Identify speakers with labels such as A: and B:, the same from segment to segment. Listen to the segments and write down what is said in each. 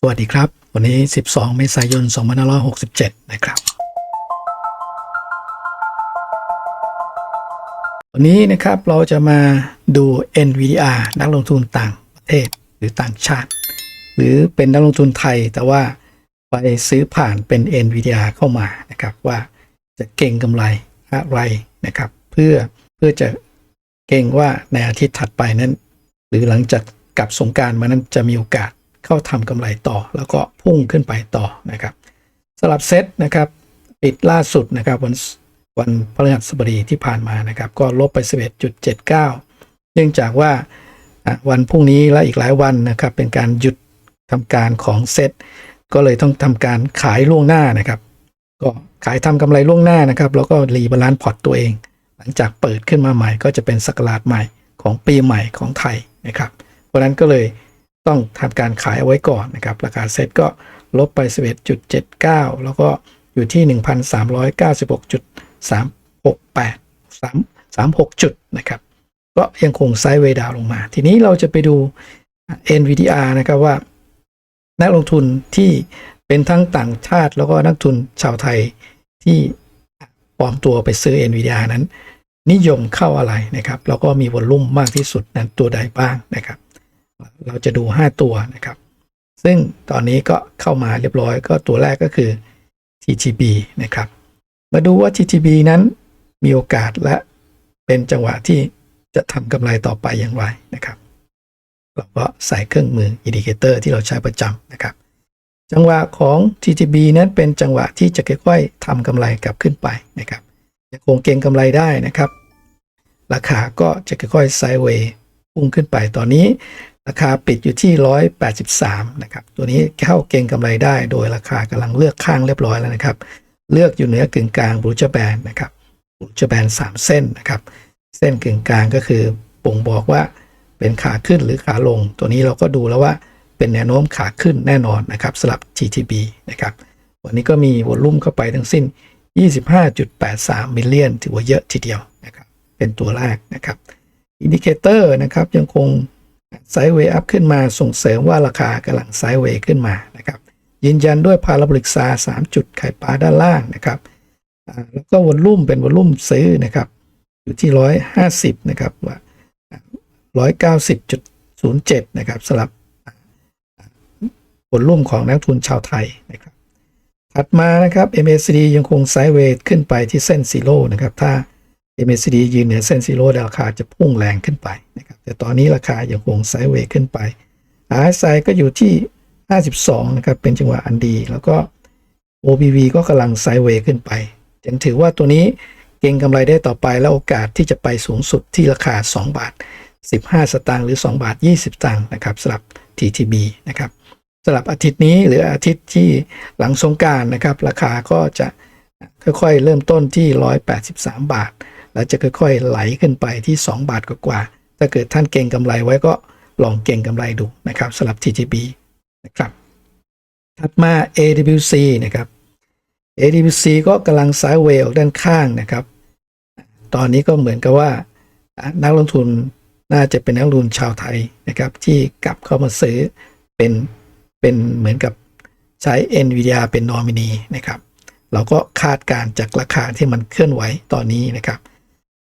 A: สวัสดีครับ วันนี้ 12 เมษายน 2567 นะครับ วันนี้นะครับเราจะมาดู NVDR นักลงทุนต่างประเทศหรือต่างชาติ หรือเป็นนักลงทุนไทย แต่ว่าไปซื้อผ่านเป็น NVDR เข้ามานะครับว่าจะเก่งกำไรอะไรนะครับ เพื่อเพื่อจะเก่งว่าในอาทิตย์ถัดไปนั้น หรือหลังจากกลับสงการมานั้นจะมีโอกาส เข้าทำกำไรต่อ แล้วก็พุ่งขึ้นไปต่อนะครับสลับเซตนะครับปิดล่าสุดนะครับวันวันพฤหัสบดีที่ผ่านมานะครับ ก็ลบไป 11.79 เนื่องจากว่าวันพรุ่งนี้และอีกหลายวันนะครับ เป็นการหยุดทำการของเซตก็เลยต้องทำการขายล่วงหน้านะครับ ก็ขายทำกำไรล่วงหน้านะครับ แล้วก็รีบาลานซ์พอร์ตตัวเอง หลังจากเปิดขึ้นมาใหม่ ก็จะเป็นสกราชใหม่ของปีใหม่ของไทยนะครับ เพราะนั้นก็เลย ต้องทำการขายเอาไว้ก่อนนะครับ ราคาเซ็ตก็ลบไป 11.79 แล้วก็อยู่ที่ 1,396.368 336 จุดนะครับ ก็ยังคงไซด์เวดาวลงมา ทีนี้เราจะไปดู NVDR นะครับว่า นักลงทุนที่เป็นทั้งต่างชาติแล้วก็นักทุนชาวไทยที่ปลอมตัวไปซื้อ NVDR นั้น นิยมเข้าอะไรนะครับ แล้วก็มีวอลลุ่มมากที่สุดนั้นตัวใดบ้างนะครับ เราจะดู 5 ตัวนะครับ ซึ่งตอนนี้ก็เข้ามาเรียบร้อย ก็ตัวแรกก็คือ TTB นะครับ มาดูว่า TTB นั้นมีโอกาสและเป็นจังหวะที่จะทำกำไรต่อไปอย่างไรนะครับ เราก็ใส่เครื่องมืออินดิเคเตอร์ที่เราใช้ประจำนะครับ จังหวะของ TTB นั้นเป็นจังหวะที่จะค่อยๆทำกำไรกลับขึ้นไปนะครับยังคงเก็งกำไรได้นะครับ ราคาก็จะค่อยๆไซด์เวย์พุ่งขึ้นไปตอนนี้ ราคาปิดอยู่ที่ 183 นะครับ ตัวนี้เข้าเก็งกำไรได้โดยราคากำลังเลือกข้างเรียบร้อยแล้วนะครับ เลือกอยู่เหนือกึ่งกลางบรูจแบนนะครับบรูจแบน3 เส้นนะครับ เส้นกึ่งกลางก็คือบ่งบอกว่าเป็นขาขึ้นหรือขาลง ตัวนี้เราก็ดูแล้วว่าเป็นแนวโน้มขาขึ้นแน่นอนนะครับสำหรับ TTB นะครับ วันนี้ก็มีวอลลุ่มเข้าไปทั้งสิ้น 25.83 มิลเลียนถือว่าเยอะทีเดียวนะครับ เป็นตัวแรกนะครับ อินดิเคเตอร์นะครับยังคง ไซด์เวย์อัพขึ้นมาส่งเสริมว่าราคากำลังไซด์เวย์ขึ้นมานะครับยืนยันด้วยพาราบลิกซา3 จุดไข่ปลาด้านล่างนะครับแล้วก็วอลลุ่มเป็นวอลลุ่มซื้อนะครับอยู่ที่ 150 นะครับว่า190.07 นะครับสำหรับผลลุ่มของนักทุนชาวไทยนะครับ ถัดมานะครับ MACD ยังคงไซด์เวย์ขึ้นไปที่เส้นซีโร่นะครับ ถ้า MACD ยืนเหนือเส้นซีโร่ราคาจะพุ่งแรงขึ้นไปนะครับแต่ตอนนี้ราคายังคงไซด์เวย์ขึ้นไป RSI ก็อยู่ที่ 52 นะครับ เป็นจังหวะอันดี แล้วก็ OBV ก็กำลังไซด์เวย์ขึ้นไปยังถือว่าตัวนี้เก็งกำไรได้ต่อไปแล้วโอกาสที่จะไปสูงสุดที่ราคา 2 บาท 15 สตางค์หรือ 2 บาท 20 สตางค์นะครับสำหรับ TTB นะครับสำหรับอาทิตย์นี้หรืออาทิตย์ที่หลังสงการนะครับ ราคาก็จะค่อยๆ เริ่มต้นที่ 183 บาท แล้วจะค่อยๆไหลขึ้นไปที่ 2 บาทกว่าๆถ้าเกิดท่านเก่งกำไรไว้ก็ลองเก่งกำไรดูนะครับสำหรับ TTB นะครับถัดมา AWC นะครับ AWC ก็กำลังไซด์เวย์ออกด้านข้างนะครับ ตอนนี้ก็เหมือนกับว่า นักลงทุนน่าจะเป็นนักลงทุนชาวไทยนะครับ ที่กลับเข้ามาซื้อเป็นเป็นเหมือนกับใช้ NVIDIA เป็นนอมินีนะครับ เราก็คาดการณ์จากราคาที่มันเคลื่อนไหวตอนนี้นะครับ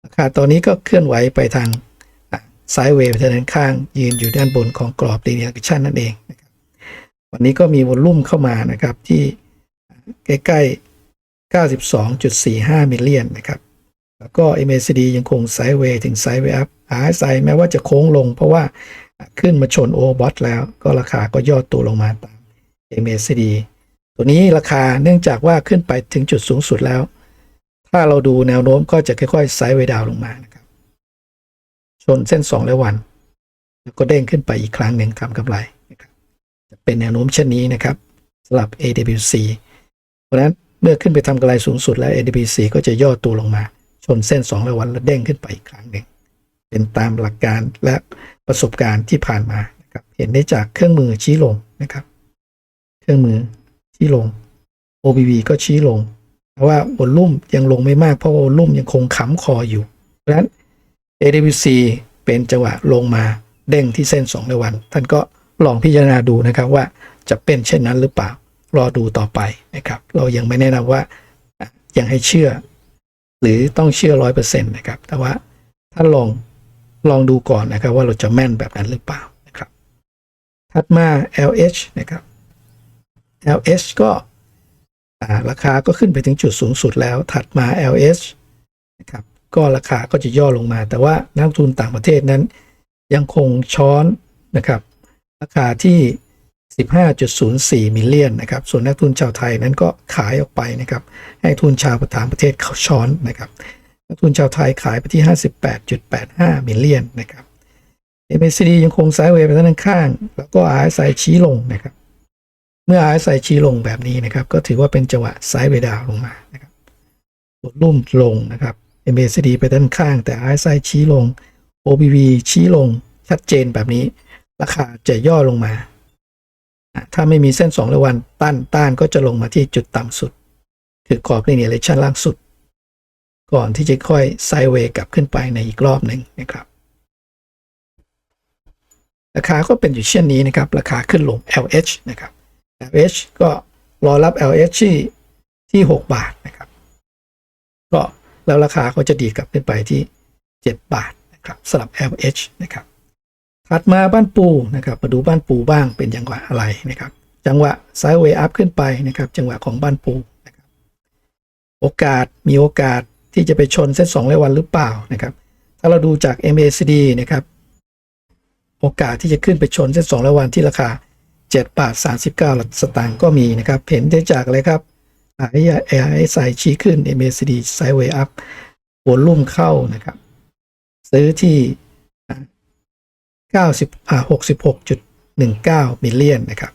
A: ราคาตอนนี้ก็เคลื่อนไหวไปทางไซด์เวย์ไปทางด้านข้าง ยืนอยู่ด้านบนของกรอบ linear action นั่นเองนะครับวันนี้ก็มีวอลลุ่มเข้ามานะครับที่ใกล้ๆ 92.45 มิลเลียนนะครับ แล้วก็ MACD ยังคงไซด์เวย์ถึงไซด์เวย์อัพ RSI แม้ว่าจะโค้งลงเพราะว่าขึ้นมาชนโอบอทแล้วก็ราคาก็ย่อตัวลงมาตาม MACD ตัวนี้ราคาเนื่องจากว่าขึ้นไปถึงจุดสูงสุดแล้ว ถ้าเราดูแนวโน้มก็จะค่อยๆไซด์เวดาวลงมานะครับชนเส้น 2 และวัน แล้วก็เด้งขึ้นไปอีกครั้งหนึ่งทำกำไรนะครับจะเป็นแนวโน้มเช่นนี้นะครับสำหรับ AWC เพราะฉะนั้นเมื่อขึ้นไปทำกำไรสูงสุดแล้ว AWC ก็จะย่อตัวลงมา ชนเส้น 2 และวันแล้วเด้งขึ้นไปอีกครั้งหนึ่งเป็นตามหลักการและประสบการณ์ที่ผ่านมานะครับเห็นได้จากเครื่องมือชี้ลงนะครับ เครื่องมือชี้ลง OBV ก็ชี้ลง แต่ว่าวอลุ่มยังลงไม่มากเพราะว่าวอลลุ่มยังคงขำคออยู่เพราะฉะนั้น AWC เป็นจังหวะลงมาเด้งที่เส้น2ในวัน ท่านก็ลองพิจารณาดูนะครับว่าจะเป็นเช่นนั้นหรือเปล่า รอดูต่อไปนะครับ เรายังไม่แนะนำว่ายังให้เชื่อ หรือต้องเชื่อร้อยเปอร์เซ็นต์นะครับ แต่ว่าถ้าลองลองดูก่อนนะครับว่าเราจะแม่นแบบนั้นหรือเปล่านะครับ ถัดมา LH นะครับ LH ก็ ราคาก็ขึ้นไปถึงจุดสูงสุดแล้วถัดมา LH นะครับก็ราคาก็จะย่อลงมา แต่ว่านักทุนต่างประเทศนั้น ยังคงช้อนนะครับ ราคาที่ 15.04 มิลเลียนนะครับ ส่วนนักทุนชาวไทยนั้นก็ขายออกไปนะครับ ให้ทุนชาวต่างประเทศเขาช้อนนะครับ นักทุนชาวไทยขายไปที่ 58.85 มิลเลียนนะครับ MACD ยังคงไซด์เวย์ไปด้านข้าง แล้วก็ RSI ชี้ลงนะครับ เมื่อ RSI ชี้ลงแบบนี้นะครับก็ถือว่าเป็นจังหวะไซด์เวดาวลงมานะครับกดลุ่มลงนะครับ MACD ไปด้านข้าง แต่ RSI ชี้ลง OBV ชี้ลงชัดเจนแบบนี้ ราคาจะย่อลงมา ถ้าไม่มีเส้น2ระวันต้านต้านก็จะลงมาที่จุดต่ำสุด คือกรอบ linear relation ล่างสุด ก่อนที่จะค่อยไซด์เวย์กลับขึ้นไปในอีกรอบหนึ่งนะครับราคาก็เป็นอยู่เช่นนี้นะครับ ราคาขึ้นลง LH นะครับ LH ก็รอรับ LH ที่ที่ 6 บาทนะครับ ก็แล้วราคาก็จะดีกลับขึ้นไปที่ 7 บาทนะครับสำหรับ LH นะครับถัดมาบ้านปูนะครับมาดูบ้านปูบ้างเป็นจังหวะอะไรนะครับ จังหวะไซด์เวย์อัพขึ้นไปนะครับ จังหวะของบ้านปูนะครับโอกาสมีโอกาสที่จะไปชนเส้น2รายวันหรือเปล่านะครับ ถ้าเราดูจาก MACD นะครับ โอกาสที่จะขึ้นไปชนเส้น2รายวันที่ราคา 7บาท39 สตางค์ก็มีนะครับ เห็นได้จากอะไรครับ RSI ชี้ขึ้น MACD Sideway Up วอลุ่มเข้านะครับ ซื้อที่อ่า90อ่า66.19 มิลเลียนนะครับ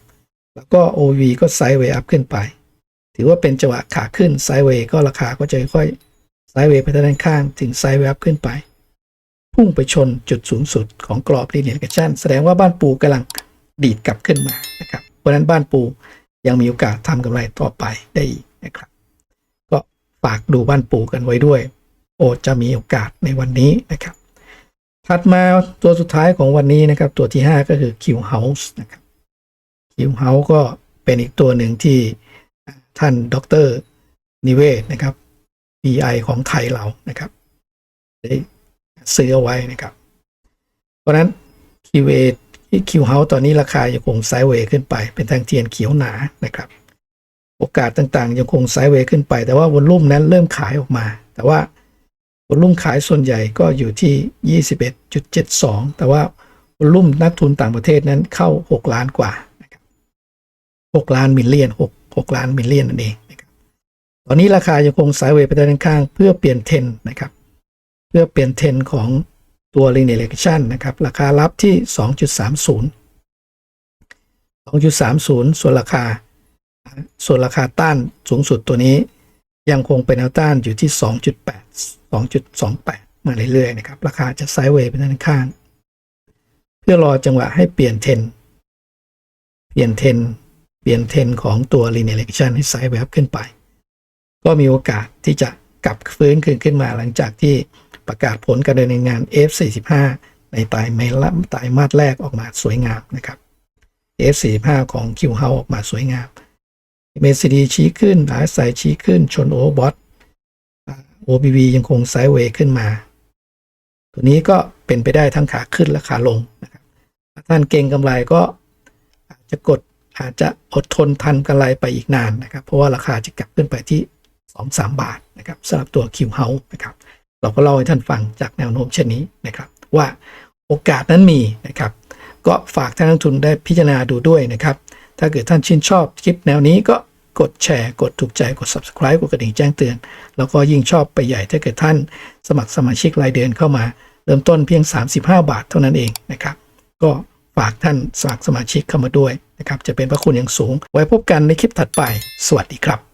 A: แล้วก็ OV ก็ Sideway Up ขึ้นไป ถือว่าเป็นจังหวะขาขึ้น Sideway ก็ราคาก็จะค่อย Sideway ไปด้านข้างถึง Sideway Up ขึ้นไป พุ่งไปชนจุดสูงสุดของกรอบ linear regression แสดงว่าบ้านปูกำลัง ดีดกลับขึ้นมานะครับ เพราะนั้นบ้านปูยังมีโอกาสทำกำไรต่อไปได้อีกนะครับ ก็ฝากดูบ้านปูกันไว้ด้วย โอจะมีโอกาสในวันนี้นะครับ ถัดมาตัวสุดท้ายของวันนี้นะครับ ตัวที่ 5 ก็คือ Q House นะครับ Q House ก็เป็นอีกตัวหนึ่งที่ท่านดรนิเวศนะครับ BI ของไทยเรานะครับได้ซื้อเอาไว้นะครับ เพราะฉะนั้น QA ที่ Q House ตอนนี้ราคายังคงไซด์เวย์ขึ้นไป เป็นทางเทียนเขียวหนานะครับ โอกาสต่างๆ ยังคงไซด์เวย์ขึ้นไป แต่ว่าวอลลุ่มนั้นเริ่มขายออกมา แต่ว่าวอลลุ่มขายส่วนใหญ่ก็อยู่ที่ 21.72 แต่ว่าวอลลุ่มนักทุนต่างประเทศนั้นเข้า 6 ล้านกว่านะครับ6ล้านมิลเลียน6 6ล้านมิลเลียนนั่นเองนะครับตอนนี้ราคายังคงไซด์เวย์ไปด้านข้าง เพื่อเปลี่ยนเทนนะครับ เพื่อเปลี่ยนเทนของ ตัว linear regression นะครับ ราคารับที่ 2.30 2.30 ส่วนราคา ส่วนราคาต้านสูงสุดตัวนี้ ยังคงเป็นแนวต้านอยู่ที่ 2.8 2.28 มาเรื่อยๆนะครับ ราคาจะไซด์เวย์ไปด้านข้าง เพื่อรอจังหวะให้เปลี่ยนเทนเปลี่ยนเทนเปลี่ยนเทนของตัว linear regression ให้ไซด์เวย์ขึ้นไป ก็มีโอกาสที่จะกลับฟื้นคืนขึ้นมาหลังจากที่ ประกาศผลการดำเนินงาน F45 ในไตรมาสไตรมาสแรกออกมาสวยงามนะครับ F45 ของ Q House ออกมาสวยงาม MACD ชี้ขึ้น RSI ชี้ขึ้นชน Overbought OBV ยังคงไซด์เวย์ขึ้นมา ตัวนี้ก็เป็นไปได้ทั้งขาขึ้นและขาลงนะครับท่านเก่งกำไรก็อาจจะกดอาจจะอดทนทันกำไรไปอีกนานนะครับ เพราะว่าราคาจะกลับขึ้นไปที่ 2-3 บาทนะครับสำหรับตัว Q House นะครับ เราก็เล่าให้ท่านฟังจากแนวโน้มเช่นนี้นะครับ ว่าโอกาสนั้นมีนะครับ ก็ฝากท่านนักทุนได้พิจารณาดูด้วยนะครับ ถ้าเกิดท่านชื่นชอบคลิปแนวนี้ก็กดแชร์กดถูกใจกด subscribe กดกระดิ่งแจ้งเตือน แล้วก็ยิ่งชอบไปใหญ่ถ้าเกิดท่านสมัครสมาชิกรายเดือนเข้ามา เริ่มต้นเพียง 35 บาทเท่านั้นเองนะครับ ก็ฝากท่านสมัครสมาชิกเข้ามาด้วยนะครับ จะเป็นพระคุณอย่างสูง ไว้พบกันในคลิปถัดไป สวัสดีครับ